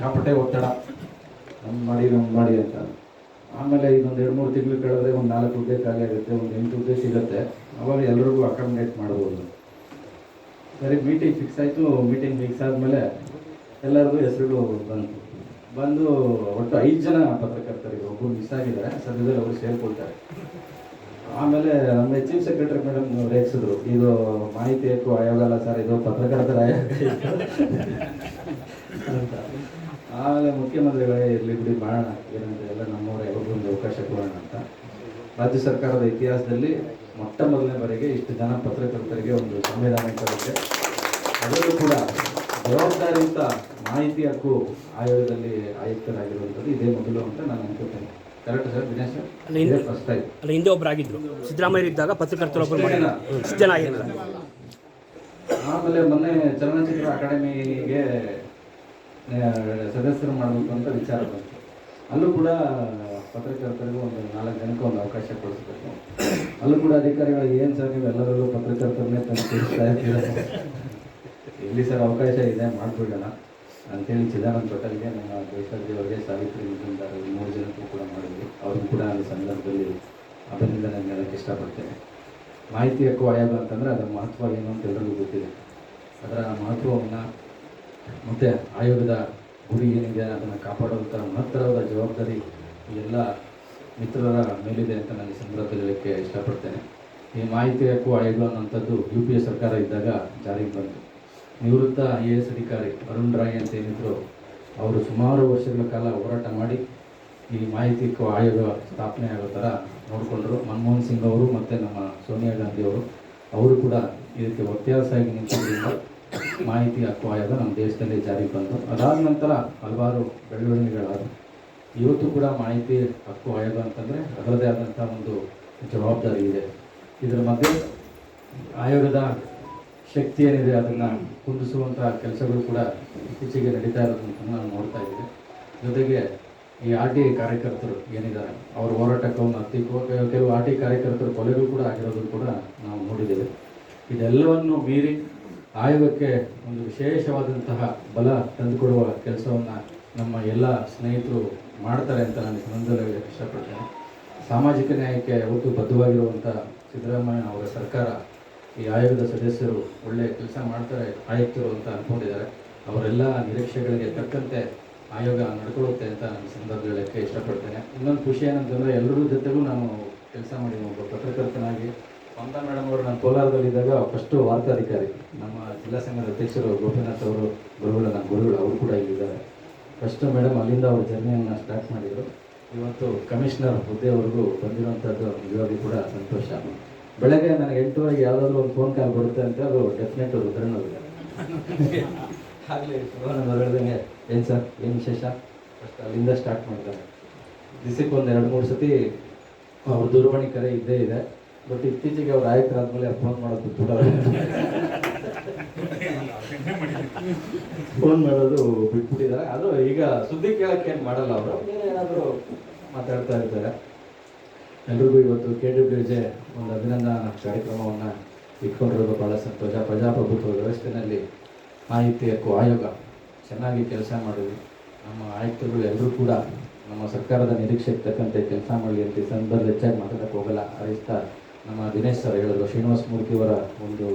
ಸಿಕ್ಕಾಪಟ್ಟೆ ಒತ್ತಡ. ನಮ್ಗೆ ಮಾಡಿ ನಮ್ಗೆ ಮಾಡಿ ಅಂತ. ಆಮೇಲೆ ಇದೊಂದು ಎರಡು, ಮೂರು ತಿಂಗಳು ಕಳೆದ್ರೆ ಒಂದು ನಾಲ್ಕು ಹುದ್ದೆ ಖಾಲಿ ಆಗುತ್ತೆ, ಒಂದು ಎಂಟು ಹುದ್ದೆ ಸಿಗುತ್ತೆ. ಅವಾಗ ಎಲ್ರಿಗೂ ಅಕಾಮಿಡೇಟ್ ಮಾಡ್ಬೋದು. ಸರಿ ಮೀಟಿಂಗ್ ಫಿಕ್ಸ್ ಆಯಿತು. ಮೀಟಿಂಗ್ ಫಿಕ್ಸ್ ಆದಮೇಲೆ ಎಲ್ಲರಿಗೂ ಹೆಸರುಗಳು ಬಂತು. ಬಂದು ಒಟ್ಟು ಐದು ಜನ ಪತ್ರಕರ್ತರಿಗೆ ಒಬ್ಬರು ಮಿಸ್ ಆಗಿದ್ದಾರೆ. ಸದ್ಯದಲ್ಲಿ ಅವರು ಸೇರ್ಕೊಳ್ತಾರೆ. ಆಮೇಲೆ ನಮ್ಮ ಚೀಫ್ ಸೆಕ್ರೆಟರಿ ಮೇಡಮ್ ರೇಗಿಸಿದ್ರು. ಇದು ಮಾಹಿತಿ ಆಯೋಗ ಅಲ್ಲ ಸರ್, ಇದು ಪತ್ರಕರ್ತರ ಆಯೋಗ. ಅಂತ. ಆಮೇಲೆ ಮುಖ್ಯಮಂತ್ರಿಗಳೇ ಇರಲಿ ಬಿಡಿ ಮಾಡೋಣ ಏನಂತ ಎಲ್ಲ ನಮ್ಮವರ ಒಂದು ಅವಕಾಶ ಕೊಡೋಣ ಅಂತ. ರಾಜ್ಯ ಸರ್ಕಾರದ ಇತಿಹಾಸದಲ್ಲಿ ಮೊಟ್ಟ ಮೊದಲನೇ ಬಾರಿಗೆ ಇಷ್ಟು ಜನ ಪತ್ರಕರ್ತರಿಗೆ ಒಂದು ಸಂವಿಧಾನಿಕ ಬಗ್ಗೆ ಅದರಲ್ಲೂ ಕೂಡ ಜವಾಬ್ದಾರಿಯುತ ಮಾಹಿತಿ ಹಕ್ಕು ಆಯೋಗದಲ್ಲಿ ಆಯುಕ್ತರಾಗಿರುವಂಥದ್ದು ಇದೇ ಮೊದಲು ಅಂತ ನಾನು ಅನ್ಕೋತೇನೆ ಕರೆಕ್ಟ್ ಸರ್ ದಿನೇಶ್ ಹಿಂದೆ- ಫಸ್ಟ್ ಟೈಮ್ ಅಲ್ಲ ಹಿಂದೆ ಒಬ್ಬರಾಗಿದ್ದರು ಸಿದ್ದರಾಮಯ್ಯ ಇದ್ದಾಗ ಮಾಡಿಲ್ಲ ಜನ ಆಮೇಲೆ ಮೊನ್ನೆ ಚಲನಚಿತ್ರ ಅಕಾಡೆಮಿಗೆ ಸದಸ್ಯರು ಮಾಡಬೇಕು ಅಂತ ವಿಚಾರ ಬಂತು. ಅಲ್ಲೂ ಕೂಡ ಪತ್ರಕರ್ತರಿಗೂ ಒಂದು ನಾಲ್ಕು ಜನಕ್ಕೆ ಒಂದು ಅವಕಾಶ ಕೊಡಿಸ್ಬೇಕು ಅಲ್ಲೂ ಕೂಡ ಅಧಿಕಾರಿಗಳು, ಏನು ಸರ್ ನೀವು ಎಲ್ಲರಲ್ಲೂ ಪತ್ರಕರ್ತರನ್ನೇ ತಂದು ತಿಳಿಸ್ತಾ ಇರ್ತೀರ ಎಲ್ಲಿ ಸರ್ ಅವಕಾಶ ಇದೆ, ಮಾಡಿಬಿಡೋಣ. ಅಂತೇಳಿ ಚಿದಾನಂದ ಪಟೇಲ್ಗೆ ನಮ್ಮ ದೇಶಾಜಿ ಅವರಿಗೆ ಸಾವಿತ್ರಿ ಮುಜುಮ್ದಾರ್ ಮೂರು ಜನಕ್ಕೂ ಕೂಡ ಮಾಡಿದ್ವಿ ಅವ್ರಿಗೂ ಕೂಡ ಆ ಸಂದರ್ಭದಲ್ಲಿ ಅದರಿಂದ ನಾನು ಹೇಳೋಕ್ಕೆ ಇಷ್ಟಪಡ್ತೇನೆ. ಮಾಹಿತಿ ಹಕ್ಕು ಆಯೋಗ ಅಂತಂದರೆ ಅದರ ಮಹತ್ವ ಏನು ಅಂತ ಎಲ್ಲರಿಗೂ ಗೊತ್ತಿದೆ. ಅದರ ಮಹತ್ವವನ್ನು ಮತ್ತು ಆಯೋಗದ ಗುರಿ ಏನಿದೆ ಅದನ್ನು ಕಾಪಾಡುವಂಥ ಮಹತ್ತರವಾದ ಜವಾಬ್ದಾರಿ ಎಲ್ಲ ಮಿತ್ರರ ಮೇಲಿದೆ ಅಂತ ನಾನು ಈ ಸಂದರ್ಭದಲ್ಲಿ ಹೇಳಕ್ಕೆ ಇಷ್ಟಪಡ್ತೇನೆ. ಈ ಮಾಹಿತಿ ಹಕ್ಕು ಆಯೋಗ ಅನ್ನೋಂಥದ್ದು ಯು ಪಿ ಎ ಸರ್ಕಾರ ಇದ್ದಾಗ ಜಾರಿಗೆ ಬಂತು. ನಿವೃತ್ತ ಐ ಎ ಎಸ್ ಅಧಿಕಾರಿ ಅರುಣ್ ರಾಯ್ ಅಂತ ಏನಿದ್ರು ಅವರು ಸುಮಾರು ವರ್ಷಗಳ ಕಾಲ ಹೋರಾಟ ಮಾಡಿ ಈ ಮಾಹಿತಿ ಹಕ್ಕು ಆಯೋಗ ಸ್ಥಾಪನೆ ಆಗೋ ಥರ ನೋಡಿಕೊಂಡ್ರು. ಮನಮೋಹನ್ ಸಿಂಗ್ ಅವರು ಮತ್ತು ನಮ್ಮ ಸೋನಿಯಾ ಗಾಂಧಿ ಅವರು. ಅವರು ಕೂಡ ಇದಕ್ಕೆ ಒತ್ತಾಸಾಗಿ ನಿಂತಿದ್ದರಿಂದ ಮಾಹಿತಿ ಆಯೋಗ ನಮ್ಮ ದೇಶದಲ್ಲಿ ಜಾರಿಗೆ ಬಂತು ಅದಾದ ನಂತರ ಹಲವಾರು ಬೆಳವಣಿಗೆಗಳಾದವು ಇವತ್ತು ಕೂಡ ಮಾಹಿತಿ ಹಕ್ಕು ಆಯೋಗ ಅಂತಂದರೆ ಅದರದೇ ಆದಂಥ ಒಂದು ಜವಾಬ್ದಾರಿ ಇದೆ. ಇದರ ಮಧ್ಯೆ ಆಯೋಗದ ಶಕ್ತಿ ಏನಿದೆ ಅದನ್ನು ಕುಂದಿಸುವಂಥ ಕೆಲಸಗಳು ಕೂಡ ಇತ್ತೀಚೆಗೆ ನಡೀತಾ ಇರೋದನ್ನು ನಾವು ನೋಡ್ತಾ ಇದ್ದೀವಿ. ಜೊತೆಗೆ ಈ ಆರ್ ಟಿ ಕಾರ್ಯಕರ್ತರು ಏನಿದ್ದಾರೆ, ಅವ್ರ ಹೋರಾಟಕ್ಕೆ ಒಂದು ಹತ್ತಿ ಕೆಲವು ಆರ್ ಟಿ ಕಾರ್ಯಕರ್ತರು ಕೊಲೆಗಳು ಕೂಡ ಆಗಿರೋದನ್ನು ಕೂಡ ನಾವು ನೋಡಿದ್ದೇವೆ. ಇದೆಲ್ಲವನ್ನು ಮೀರಿ ಆಯೋಗಕ್ಕೆ ಒಂದು ವಿಶೇಷವಾದಂತಹ ಬಲ ತಂದುಕೊಡುವ ಕೆಲಸವನ್ನು ನಮ್ಮ ಎಲ್ಲ ಸ್ನೇಹಿತರು ಮಾಡ್ತಾರೆ ಅಂತ ನಾನು ಸಂಬಂಧದಲ್ಲಿ ಹೇಳಕ್ಕೆ ಇಷ್ಟಪಡ್ತೇನೆ. ಸಾಮಾಜಿಕ ನ್ಯಾಯಕ್ಕೆ ಯಾವತ್ತೂ ಬದ್ಧವಾಗಿರುವಂಥ ಸಿದ್ದರಾಮಯ್ಯ ಅವರ ಸರ್ಕಾರ ಈ ಆಯೋಗದ ಸದಸ್ಯರು ಒಳ್ಳೆಯ ಕೆಲಸ ಮಾಡ್ತಾರೆ, ಆಯುಕ್ತರು ಅಂತ ಅಂದ್ಕೊಂಡಿದ್ದಾರೆ ಅವರೆಲ್ಲ ನಿರೀಕ್ಷೆಗಳಿಗೆ ತಕ್ಕಂತೆ ಆಯೋಗ ನಡ್ಕೊಳ್ಳುತ್ತೆ ಅಂತ ನಾನು ಸಂದರ್ಭ ಇಷ್ಟಪಡ್ತೇನೆ. ಇನ್ನೊಂದು ಖುಷಿ ಏನಂತಂದರೆ ಎಲ್ಲರ ಜೊತೆಗೂ ನಾನು ಕೆಲಸ ಮಾಡಿ ಒಬ್ಬ ಪತ್ರಕರ್ತನಾಗಿ ಮಮತಾ ಮೇಡಮ್ ಅವರು ನಾನು ಕೋಲಾರದಲ್ಲಿದ್ದಾಗ ಫಸ್ಟು ವಾರ್ತಾಧಿಕಾರಿ. ನಮ್ಮ ಜಿಲ್ಲಾ ಸಂಘದ ಅಧ್ಯಕ್ಷರು ಗೋಪಿನಾಥ್ ಅವರು, ಗುರುಗಳು, ನಮ್ಮ ಗುರುಗಳು, ಅವರು ಕೂಡ ಇಲ್ಲಿದ್ದಾರೆ. ಫಸ್ಟ್ ಮೇಡಮ್ ಅಲ್ಲಿಂದ ಅವರು ಜರ್ನಿಯನ್ನು ಸ್ಟಾರ್ಟ್ ಮಾಡಿದರು. ಇವತ್ತು ಕಮಿಷನರ್ ಹುದ್ದೆವರೆಗೂ ಬಂದಿರುವಂಥದ್ದು ನಿಜವಾಗಿ ಕೂಡ ಸಂತೋಷ. ಬೆಳಗ್ಗೆ ನನಗೆ ಎಂಟುವರೆಗೆ ಯಾವುದಾದ್ರೂ ಒಂದು ಫೋನ್ ಕಾಲ್ ಬರುತ್ತೆ ಅಂತ ಅದು ಡೆಫಿನೆಟ್ ಆಗಲೇ ಆಗಲಿ ಹೇಳ್ದಂಗೆ, ಏನು ಸರ್, ಏನು ವಿಶೇಷ? ಫಸ್ಟ್ ಅಲ್ಲಿಂದ ಸ್ಟಾರ್ಟ್ ಮಾಡ್ತಾರೆ. ದಿಸಕ್ಕೆ ಒಂದು ಎರಡು ಮೂರು ಸತಿ ಅವ್ರ ದೂರವಾಣಿ ಕರೆ ಇದ್ದೇ ಇದೆ. ಬಟ್ ಇತ್ತೀಚೆಗೆ ಅವ್ರು ಆಯುಕ್ತರಾದ್ಮೇಲೆ ಫೋನ್ ಮಾಡೋದು ಕೂಡ ಫೋನ್ ಮಾಡೋದು ಬಿಟ್ಬಿಟ್ಟಿದ್ದಾರೆ. ಅದು ಈಗ ಸುದ್ದಿ ಕೇಳಕ್ಕೆ ಏನು ಮಾಡಲ್ಲ ಅವರು. ಏನಾದರೂ ಮಾತಾಡ್ತಾ ಇರ್ತಾರೆ. ಎಲ್ರಿಗೂ ಇವತ್ತು ಕೆ ಡಬ್ಲ್ಯೂ ಜೆ ಒಂದು ಅಭಿನಂದನಾ ಕಾರ್ಯಕ್ರಮವನ್ನು ಇಟ್ಕೊಂಡಿರೋದು ಭಾಳ ಸಂತೋಷ. ಪ್ರಜಾಪ್ರಭುತ್ವ ವ್ಯವಸ್ಥೆಯಲ್ಲಿ ಮಾಹಿತಿ ಹಕ್ಕು ಆಯೋಗ ಚೆನ್ನಾಗಿ ಕೆಲಸ ಮಾಡಿದ್ವಿ ನಮ್ಮ ಆಯುಕ್ತರುಗಳು ಎಲ್ಲರೂ ಕೂಡ ನಮ್ಮ ಸರ್ಕಾರದ ನಿರೀಕ್ಷೆಗೆ ತಕ್ಕಂತೆ ಕೆಲಸ ಮಾಡಲಿ ಅಂತ ಸಂದರ್ಭದಲ್ಲಿ ಹೆಚ್ಚಾಗಿ ಮಾತಾಡೋಕ್ಕೆ ಹೋಗಲ್ಲ. ಹರಿಸ್ತಾ ನಮ್ಮ ದಿನೇಶ್ ಸರ್ ಹೇಳಿದ್ರು, ಶ್ರೀನಿವಾಸ ಮೂರ್ತಿಯವರ ಒಂದು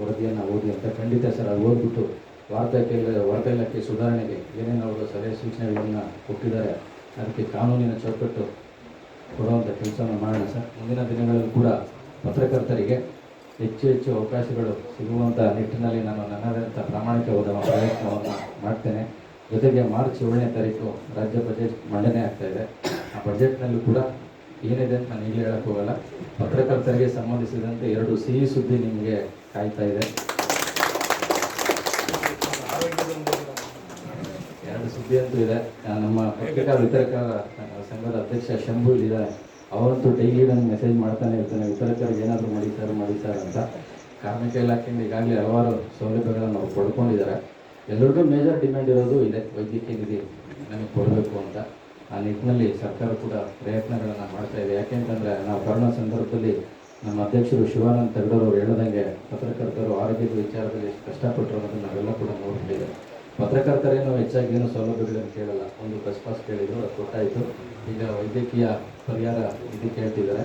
ವರದಿಯನ್ನು ಓದಿ ಅಂತ ಖಂಡಿತ ಸರ್ ಅದು ಓದ್ಬಿಟ್ಟು ವಾರ್ತಾ ಕೇಳ, ವಾರ್ತಾ ಇಲಾಖೆ ಸುಧಾರಣೆಗೆ ಏನೇನು ಅವರು ಸಲಹೆ ಸೂಚನೆಗಳನ್ನು ಕೊಟ್ಟಿದ್ದಾರೆ, ಅದಕ್ಕೆ ಕಾನೂನಿನ ಚೌಕಟ್ಟು ಕೊಡುವಂಥ ಕೆಲಸವನ್ನು ಮಾಡೋಣ ಸರ್. ಮುಂದಿನ ದಿನಗಳಲ್ಲಿ ಕೂಡ ಪತ್ರಕರ್ತರಿಗೆ ಹೆಚ್ಚು ಹೆಚ್ಚು ಅವಕಾಶಗಳು ಸಿಗುವಂಥ ನಿಟ್ಟಿನಲ್ಲಿ ನಾನು ನನ್ನದಂಥ ಪ್ರಾಮಾಣಿಕವಾದ ಪ್ರಯತ್ನವನ್ನು ಮಾಡ್ತೇನೆ. ಜೊತೆಗೆ ಮಾರ್ಚ್ ಏಳನೇ ತಾರೀಕು ರಾಜ್ಯ ಬಜೆಟ್ ಮಂಡನೆ ಆಗ್ತಾ ಇದೆ. ಆ ಬಜೆಟ್ನಲ್ಲೂ ಕೂಡ ಏನಿದೆ ಅಂತ ನಾನು ಈಗಲೇ ಹೇಳಕ್ಕೆ ಹೋಗಲ್ಲ. ಪತ್ರಕರ್ತರಿಗೆ ಸಂಬಂಧಿಸಿದಂತೆ ಎರಡು ಸಿಹಿ ಸುದ್ದಿ ನಿಮಗೆ ಕಾಯ್ತಾ ಇದೆ. ಎರಡು ಸುದ್ದಿ ಅಂತೂ ಇದೆ. ನಮ್ಮ ಪತ್ರಿಕಾ ವಿತರಕ ಸಂಘದ ಅಧ್ಯಕ್ಷ ಶಂಭು ಇದ್ದಾರೆ ಅವರಂತೂ ಡೈಲಿ ನನಗೆ ಮೆಸೇಜ್ ಮಾಡ್ತಾನೆ ಇರ್ತಾನೆ. ವಿತರಕರಿಗೆ ಏನಾದರೂ ಮಾಡಿ ಸರ್ ಮಾಡಿ ಸರ್ ಅಂತ. ಕಾರ್ಮಿಕ ಇಲಾಖೆಯಿಂದ ಈಗಾಗಲೇ ಹಲವಾರು ಸೌಲಭ್ಯಗಳನ್ನು ಅವರು ಪಡ್ಕೊಂಡಿದ್ದಾರೆ. ಎಲ್ಲರಿಗೂ ಮೇಜರ್ ಡಿಮ್ಯಾಂಡ್ ಇರೋದು ಇದೆ. ವೈದ್ಯಕೀಯ ನಿಧಿ ನಮಗೆ ಕೊಡಬೇಕು ಅಂತ. ಆ ನಿಟ್ಟಿನಲ್ಲಿ ಸರ್ಕಾರ ಕೂಡ ಪ್ರಯತ್ನಗಳನ್ನು ಮಾಡ್ತಾ ಇದೆ. ಯಾಕೆಂತಂದರೆ ನಾವು ಕರೋನಾ ಸಂದರ್ಭದಲ್ಲಿ ನಮ್ಮ ಅಧ್ಯಕ್ಷರು ಶಿವಾನಂದ ತಗಡೂರು ಹೇಳದಂಗೆ ಪತ್ರಕರ್ತರು ಆರೋಗ್ಯದ ವಿಚಾರದಲ್ಲಿ ಕಷ್ಟಪಟ್ಟರು ಅನ್ನೋದನ್ನು ನಾವೆಲ್ಲ ಕೂಡ ನೋಡ್ತಿದ್ದೇವೆ. ಪತ್ರಕರ್ತರೇನು ಹೆಚ್ಚಾಗಿ ಏನು ಸೌಲಭ್ಯಗಳನ್ನು ಕೇಳಲ್ಲ. ಒಂದು ಬಸ್ ಪಾಸ್ ಕೇಳಿದ್ರು, ಅದು ಕೊಟ್ಟಾಯಿತು. ಈಗ ವೈದ್ಯಕೀಯ ಪರಿಹಾರ ಇದು ಕೇಳ್ತಿದ್ದಾರೆ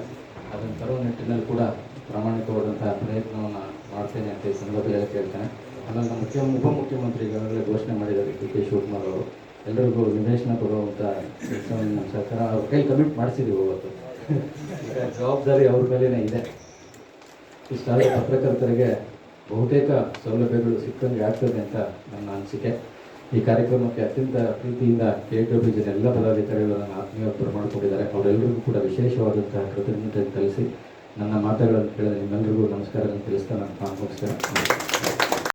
ಅದನ್ನು ತರೋ ನಿಟ್ಟಿನಲ್ಲಿ ಕೂಡ ಪ್ರಾಮಾಣಿಕವಾದಂತಹ ಪ್ರಯತ್ನವನ್ನು ಮಾಡ್ತೇನೆ ಅಂತ ಈ ಸಂದರ್ಭದಲ್ಲಿ ಕೇಳ್ತೇನೆ. ಆಮೇಲೆ ನಮ್ಮ ಮುಖ್ಯ ಉಪಮುಖ್ಯಮಂತ್ರಿ ಈಗಾಗಲೇ ಘೋಷಣೆ ಮಾಡಿದ್ದಾರೆ ಡಿ ಕೆ ಶಿವಕುಮಾರ್ ಅವರು. ಎಲ್ಲರಿಗೂ ನಿವೇಶನ ಕೊಡುವಂಥ ಸರ್ಕಾರ ಅವ್ರ ಕೈ ಕಮಿಟ್ ಮಾಡಿಸಿದ್ದೀವಿ ಇವತ್ತು ಜವಾಬ್ದಾರಿ ಅವ್ರ ಮೇಲೇ ಇದೆ. ಇಷ್ಟಾದ ಪತ್ರಕರ್ತರಿಗೆ ಬಹುತೇಕ ಸೌಲಭ್ಯಗಳು ಸಿಕ್ಕಂಗೆ ಆಗ್ತದೆ ಅಂತ ನನ್ನ ಅನಿಸಿಕೆ. ಈ ಕಾರ್ಯಕ್ರಮಕ್ಕೆ ಅತ್ಯಂತ ಪ್ರೀತಿಯಿಂದ ಕೆ ಡಬ್ಲ್ಯೂ ಜನ ಎಲ್ಲ ಪದಾಧಿಕಾರಿಗಳು ನನ್ನ ಆತ್ಮೀಯ ಮಾಡಿಕೊಂಡಿದ್ದಾರೆ. ಅವರೆಲ್ಲರಿಗೂ ಕೂಡ ವಿಶೇಷವಾದಂತಹ ಕೃತಜ್ಞತೆ ತಿಳಿಸಿ ನನ್ನ ಮಾತುಗಳನ್ನು ಕೇಳಿದ ನಿಮ್ಮೆಲ್ಲರಿಗೂ ನಮಸ್ಕಾರಗಳನ್ನು ತಿಳಿಸ್ತಾ ನಾನು ಮುಗಿಸ್ತೇನೆ